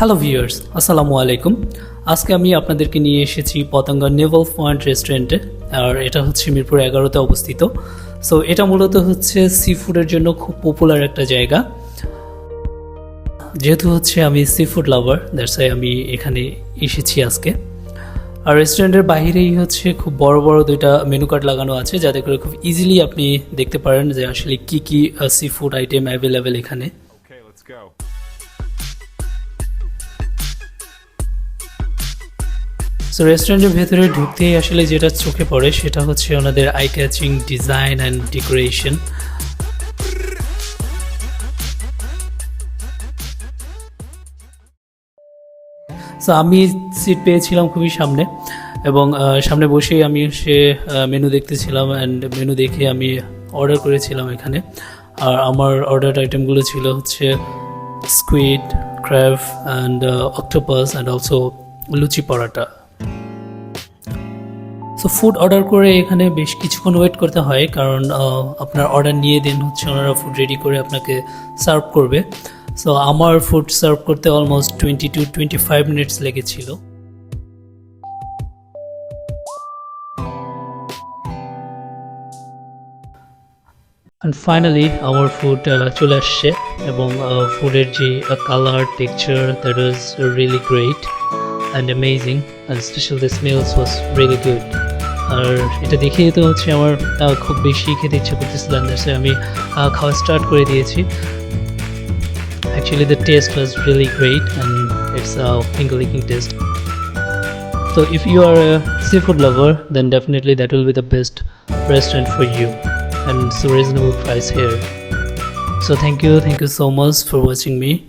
Hello viewers আসসালামু আলাইকুম আজকে আমি আপনাদেরকে নিয়ে এসেছি পতঙ্গা নেভাল পয়েন্ট রেস্টুরেন্টে, আর এটা হচ্ছে মিরপুর এগারোতে অবস্থিত। সো এটা মূলত হচ্ছে সি ফুডের জন্য খুব পপুলার একটা জায়গা। যেহেতু হচ্ছে আমি sea food lover that's I আমি এখানে এসেছি আজকে। আর রেস্টুরেন্টের বাইরেই হচ্ছে খুব বড় বড় দুইটা মেনু কার্ড লাগানো আছে, যাতে করে খুব ইজিলি আপনি দেখতে পারেন যে আসলে কি কি সি ফুড আইটেম অ্যাভেলেবেল এখানে। সো রেস্টুরেন্টের ভেতরে ঢুকতেই আসলে যেটা চোখে পড়ে সেটা হচ্ছে ওনাদের eye catching design and decoration so আমি সিট পেয়েছিলাম খুবই সামনে এবং সামনে বসেই আমি সে মেনু দেখতেছিলাম অ্যান্ড মেনু দেখে আমি অর্ডার করেছিলাম এখানে। আর আমার অর্ডার আইটেমগুলো ছিল হচ্ছে squid crab and octopus and also luchi paratha. So food order করে এখানে বেশ কিছুক্ষণ ওয়েট করতে হয়, কারণ আপনার অর্ডার নিয়ে দিন হচ্ছে ওনারা ফুড রেডি করে আপনাকে সার্ভ করবে। সো আমার ফুড সার্ভ করতে almost twenty two twenty five minutes লেগেছিল অ্যান্ড ফাইনালি আমার ফুড চলে আসছে এবং ফুডের যে colour texture that was really great and amazing and special the smells was really good আর এটা দেখেই তো হচ্ছে আমার খুব বেশি খেতে ইচ্ছা করতেছিল দ্যাটস আমি খাওয়া স্টার্ট করে দিয়েছি the taste was really great and it's a finger licking taste so if you are a seafood lover then definitely that will be the best restaurant for you and it's a reasonable price here so thank you thank you so much for watching me